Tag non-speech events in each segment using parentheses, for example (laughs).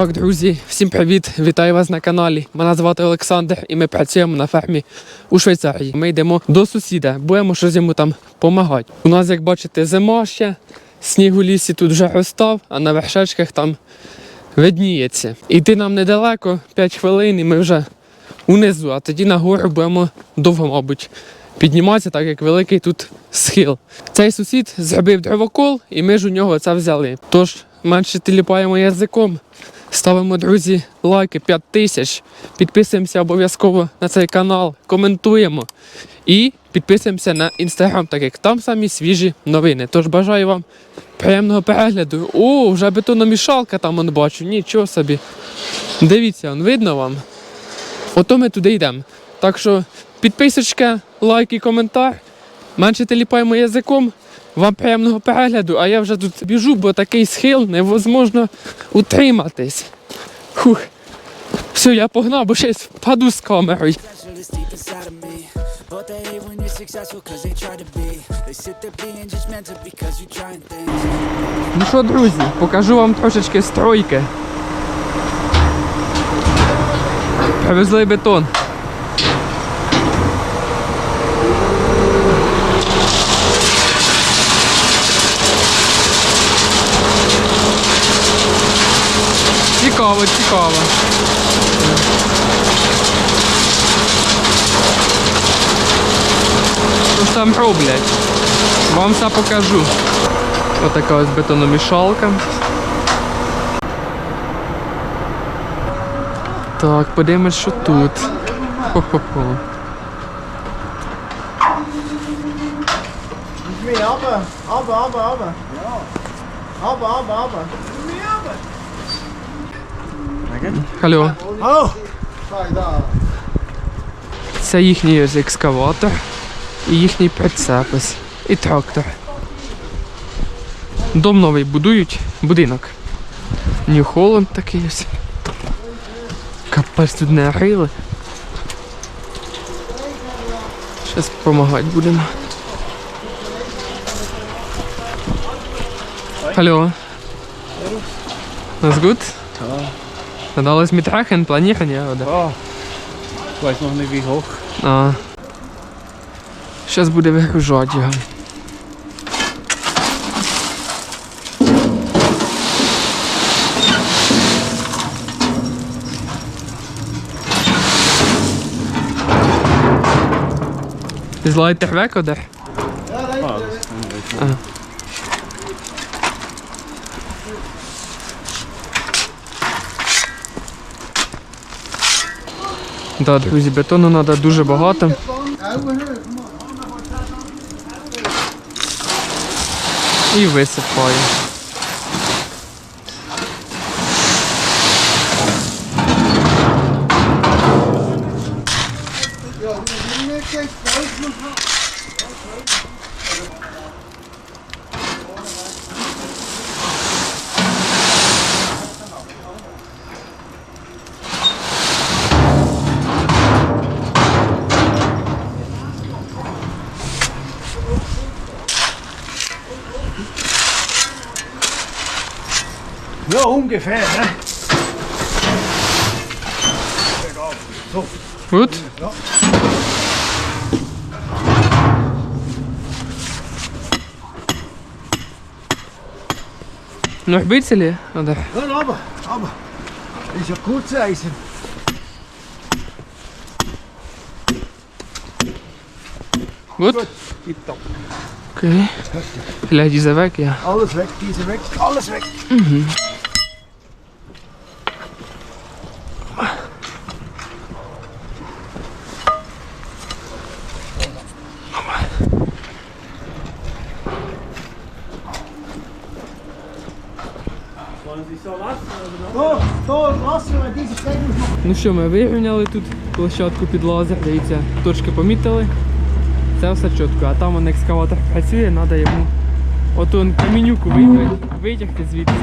Так, друзі, всім привіт! Вітаю вас на каналі. Мене звати Олександр і ми працюємо на фермі у Швейцарії. Ми йдемо до сусіда, будемо щось йому там допомагати. У нас, як бачите, зима ще, сніг у лісі тут вже розстав, а на вершечках там видніється. Іти нам недалеко, 5 хвилин, і ми вже унизу, а тоді нагору будемо довго, мабуть, підніматися, так як великий тут схил. Цей сусід зробив дровокол, і ми ж у нього це взяли. Тож менше тіліпаємо язиком. Ставимо, друзі, лайки 5 тисяч. Підписуємося обов'язково на цей канал, коментуємо і підписуємося на інстаграм, так як там самі свіжі новини. Тож бажаю вам приємного перегляду. О, вже бетономішалка там он бачу, нічого собі. Дивіться, он видно вам. Ото ми туди йдемо. Так що підписочка, лайк і коментар. Менше теліпаємо язиком. Вам приємного перегляду, а я вже тут біжу, бо такий схил невозможно утриматись. Фух. Все, я погнав, бо ще впаду з камерою. Ну що, друзі, покажу вам трошечки стройки. Привезли бетон. Цікаво, цікаво. Що ж там роблять? Вам все покажу. Отака ось бетономішалка. Так, подивимось, що тут. Хо-хо-хо. Abbe. Ja. Abbe, abbe, abbe. Mee abbe. Алло. Це їхній ось екскаватор і їхній прицеп ось. І трактор. Дом новий будують, будинок. Нью Холланд такий ось. Капець тут не рили. Зараз допомагати будемо. Mit Rachen planieren, ja, oder? Ja, ich weiß noch nicht wie hoch. А. Зараз буде вигружати його. Is weg oder? Ja. Ah, das ist Да, друзі, бетону треба дуже багато. І висипаю. Ja, ungefähr. Ne? Gut? Noch ein bisschen, oder? Ja, aber, aber. Ist ja Kurzeisen. Gut? Tipptopp. Okay. Vielleicht ist er weg, ja. Alles weg, diese weg, alles weg. Wollen Ну що, ми вирівняли тут площадку під лазер, дивіться, точки помітили. Це все чітко, а там екскаватор працює, треба йому оту камінюку витягти, звідси.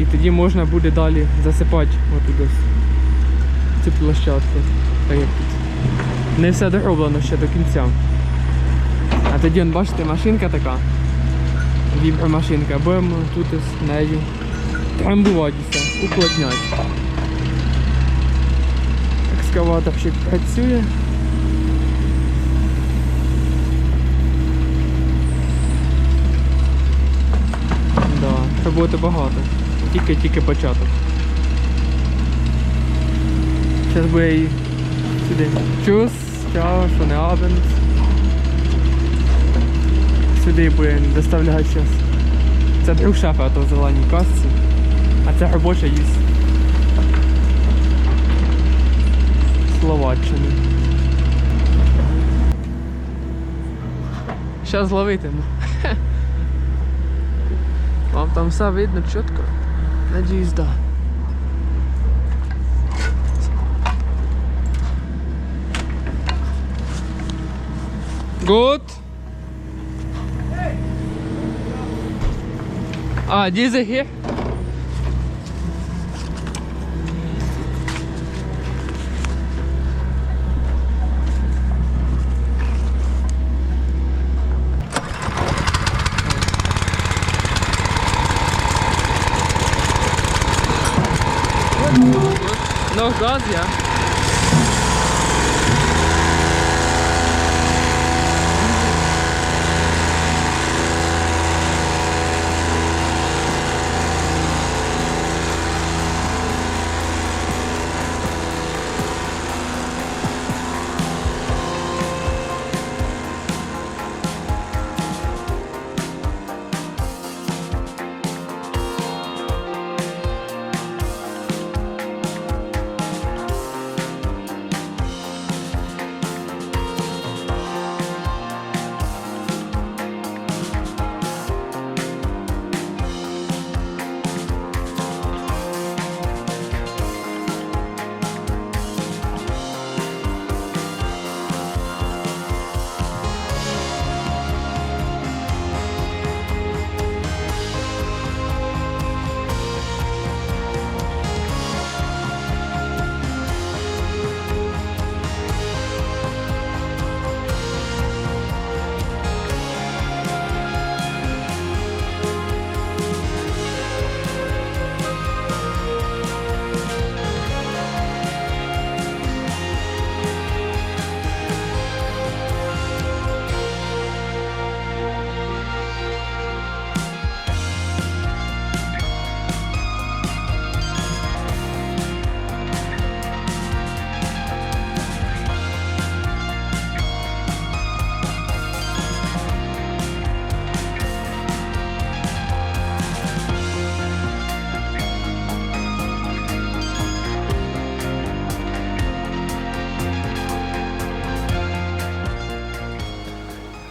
І тоді можна буде далі засипати отут ось цю площадку. Так як тут. Не все дороблено ще до кінця. А тоді, бачите, машинка така. Вібромашинка. Будемо тут ось нею трамбуватися, уплотнять. Екскаваторщик працює. Да, роботи багато. Тільки-тільки початок. Зараз буде і сюди. Чус, чао, що не абенд. Сюди буде доставляти зараз. Це друг шефа, а то в зеленій касці. А це робоча із Словаччини. Зараз зловитиму. (laughs) Вам там все видно чітко? Надіюсь, да. Good. Ah, diese hier? No, God, yeah.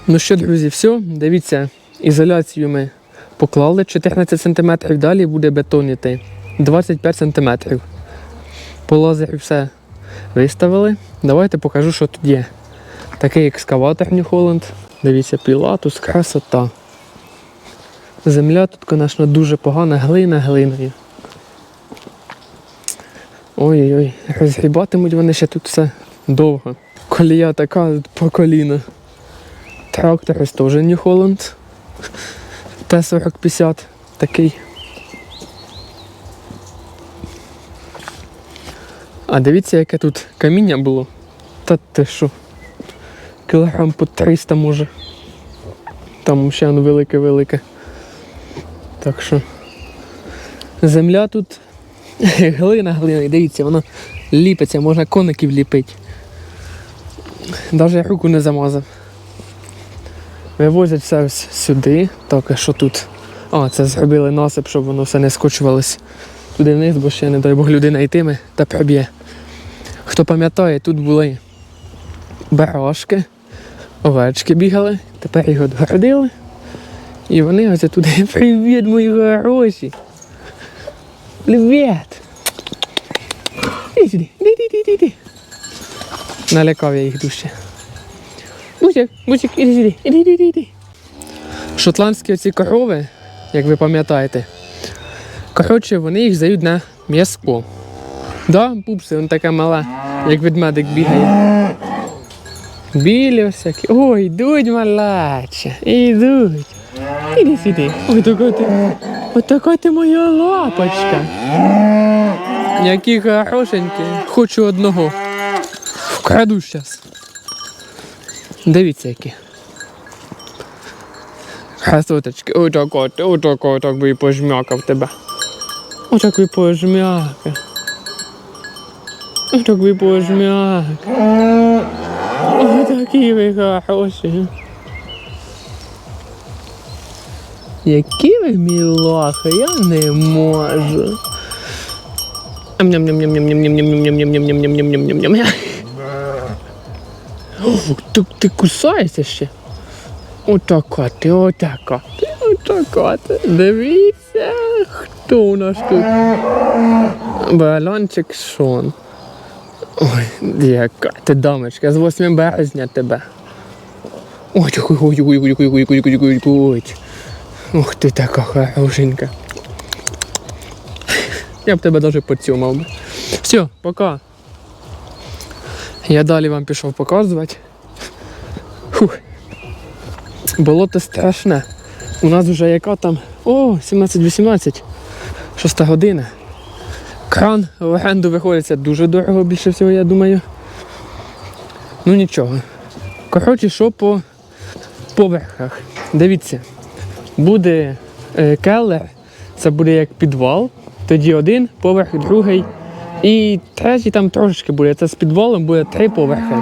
Ну що, друзі, все. Дивіться, ізоляцію ми поклали 14 см, далі буде бетон іти 25 см. По лазері все виставили. Давайте покажу, що тут є. Такий екскаватор New Holland. Дивіться, пілатус, красота. Земля тут, звісно, дуже погана, глина глиною. Ой-ой-ой, розгрібатимуть вони ще тут все довго. Колія така по коліна. Трактор ось теж New Holland. Т-4050 такий. А дивіться, яке тут каміння було. Та ти що? Кілограм по 300 може. Там ще воно велике-велике. Так що. Земля тут (laughs) глина глина, дивіться, воно ліпиться, можна коників ліпити. Навіть руку не замазав. Вивозять все ось сюди, так що тут. А, це зробили насип, щоб воно все не скочувалось туди вниз, бо ще, не дай Бог, людина йтиме та проб'є. Хто пам'ятає, тут були барашки, овечки бігали, тепер їх відгородили. І вони ось туди (laughs) привіт, мої хороші. Привіт! Іди сюди, іди, іди, іди, іди. Налякав я їх дужче. Бусик, бусик, іди іди, іди, іди, іди. Шотландські оці корови, як ви пам'ятаєте, коротше, вони їх здають на м'яско. Да, пупси, він така мала, як ведмедик бігає. Білі всякі. Ой, йдуть малаче, ідуть. Іди сюди. Ой, така ти Отака ти моя лапочка. Які хорошенькі. Хочу одного. Вкраду щас. Дивіться які. Красоточки. Отако, отако, так би і пожмякав тебе. Отак би пожмякав. Отак би пожмякав. Отакі ви хороші. Які ви мілахи, я не можу. Ням-ням-ням-ням-ням-ням-ням-ням-ням-ням-ням-ням-ням-ням-ням-ням. Ух, Ти, кусаєшся ще? Отака ти, отака ти, отака ти. Дивіться, хто у нас тут? Балончик Шон. Ой, яка ти дамочка, з 8 березня тебе. Ой, ой, ой, ой, ой, ой, ой, ой, ой, ой. Ух ти така хорошенька. Я б тебе даже поцьомав би. Все, пока. Я далі вам пішов показувати. Фух. Болото страшне. У нас вже яка там. О, 17-18. Шоста година. Кран в оренду виходиться дуже дорого, більше всього, я думаю. Ну нічого. Коротше, що по поверхах. Дивіться, буде е, келер, це буде як підвал, тоді один поверх, другий. І третій там трошечки буде. Це з підвалом буде три поверхи.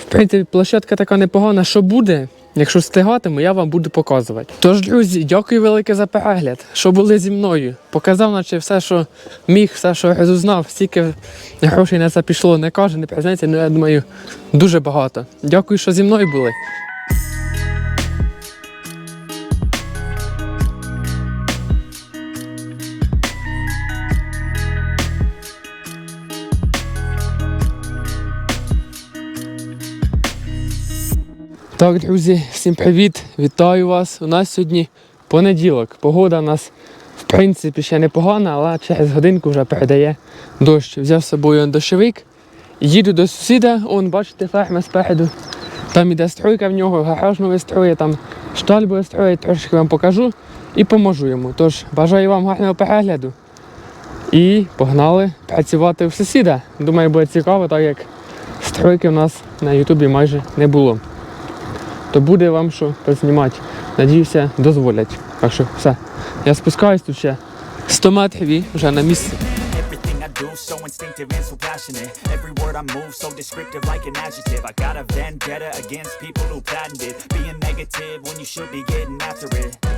В принципі, площадка така непогана, що буде. Якщо встигатиму, я вам буду показувати. Тож, друзі, дякую велике за перегляд, що були зі мною. Показав, наче все, що міг, все, що розузнав, стільки грошей на це пішло, не каже, не признається, але я думаю, дуже багато. Дякую, що зі мною були. Так, друзі, всім привіт! Вітаю вас. У нас сьогодні понеділок. Погода у нас в принципі ще непогана, але через годинку вже передає дощ. Взяв з собою дощовик. Їду до сусіда, он, бачите, ферма спереду. Там іде стройка в нього, гараж новий строє, там шталь буде строїть, трошки вам покажу і поможу йому. Тож бажаю вам гарного перегляду. І погнали працювати в сусіда. Думаю, буде цікаво, так як стройки в нас на Ютубі майже не було то буде вам що познімати. Надіюся, дозволять. Так що все. Я спускаюсь тут ще 100 метрів і вже на місці. Do so instinctive and so passionate. Every word I move so descriptive like an adjective. I got a vendetta against people who patented being negative when you should be getting after it.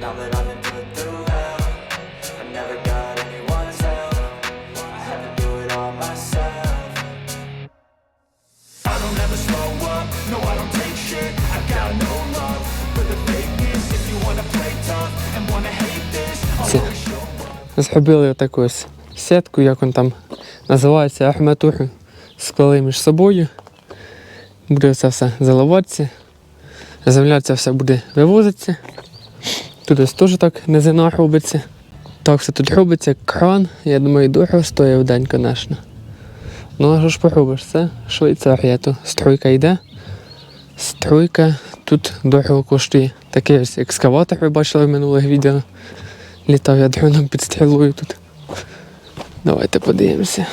Now that I've been put through hell, I never got anyone's help. I had to do it all myself. I don't ever slow up, no I don't take shit I got no love for the fakeness If you wanna play tough and wanna hate this I'll Це. always show up Зробили таку ось сітку, як він там називається, арматуру. Сплели між собою. Буде це все заливатися. Земля це все буде вивозитися. Тут ось теж так низина робиться. Так все тут робиться, кран, я думаю, дорого стоїть в день, звісно. Ну, а що ж поробиш, це Швейцарія, то стройка йде. Стройка тут дорого коштує. Такий ось екскаватор ви бачили в минулих відео. Літав я дроном під стрілою тут. Давайте подивимося.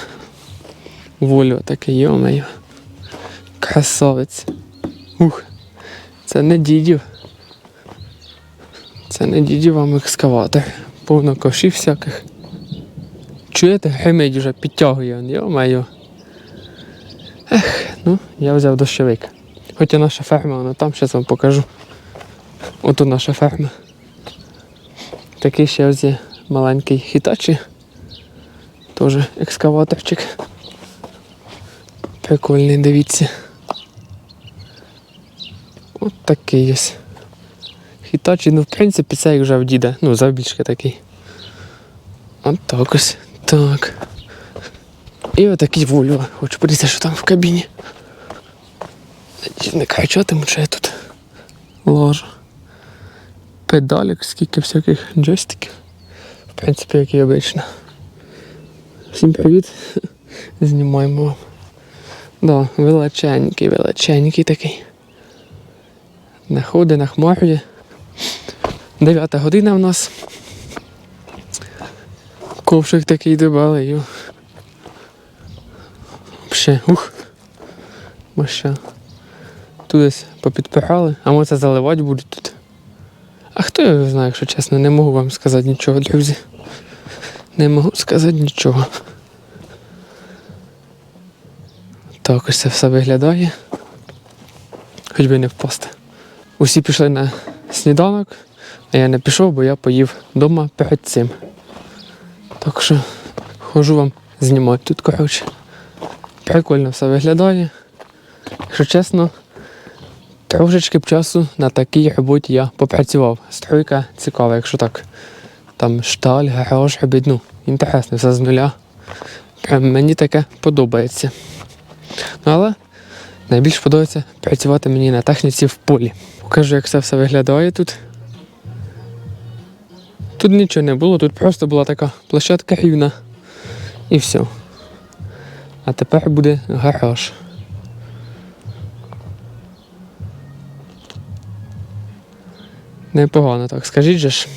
Волю таке, йомаю. Красавець. Ух. Це не дідів. Це не дідів вам екскаватор. Повно ковшів всяких. Чуєте, гримить вже підтягує він, йомаю. Ех, ну, я взяв дощовик. Хоча наша ферма, вона там, зараз вам покажу. Ото наша ферма. Такий ще ось є маленький хітачі. Теж екскаваторчик. Прикольний, дивіться. От такий ось. Хітачі, ну в принципі це як вже в діда. Ну, завбільшки такий. От так ось. Так. І отакий Вольво. Хочу подивитися, що там в кабіні. Не кричатиму, що я тут ложу. Педалік, скільки всяких джойстиків. В принципі, як і обично. Всім привіт. (laughs) Знімаємо вам. Да, величенький, величенький такий. Не ходить, нахмарює. Дев'ята година в нас. Ковшик такий дебалий. Ще, ух. Маща. Тут десь попідпирали, а ми це заливати будуть тут. А хто його знає, якщо чесно, не можу вам сказати нічого, друзі. Не можу сказати нічого. Так ось це все виглядає. Хоч би не впасти. Усі пішли на сніданок, а я не пішов, бо я поїв вдома перед цим. Так що хожу вам знімати тут, коротше. Прикольно все виглядає. Якщо чесно, трошечки б часу на такій роботі я попрацював. Стройка цікава, якщо так. Там шталь, гараж робить, ну, інтересно, все з нуля. Прям мені таке подобається. Ну, але найбільше подобається працювати мені на техніці в полі. Покажу, як це все виглядає тут. Тут нічого не було, тут просто була така площадка рівна. І все. А тепер буде гараж. Непогано так, скажіть же ж.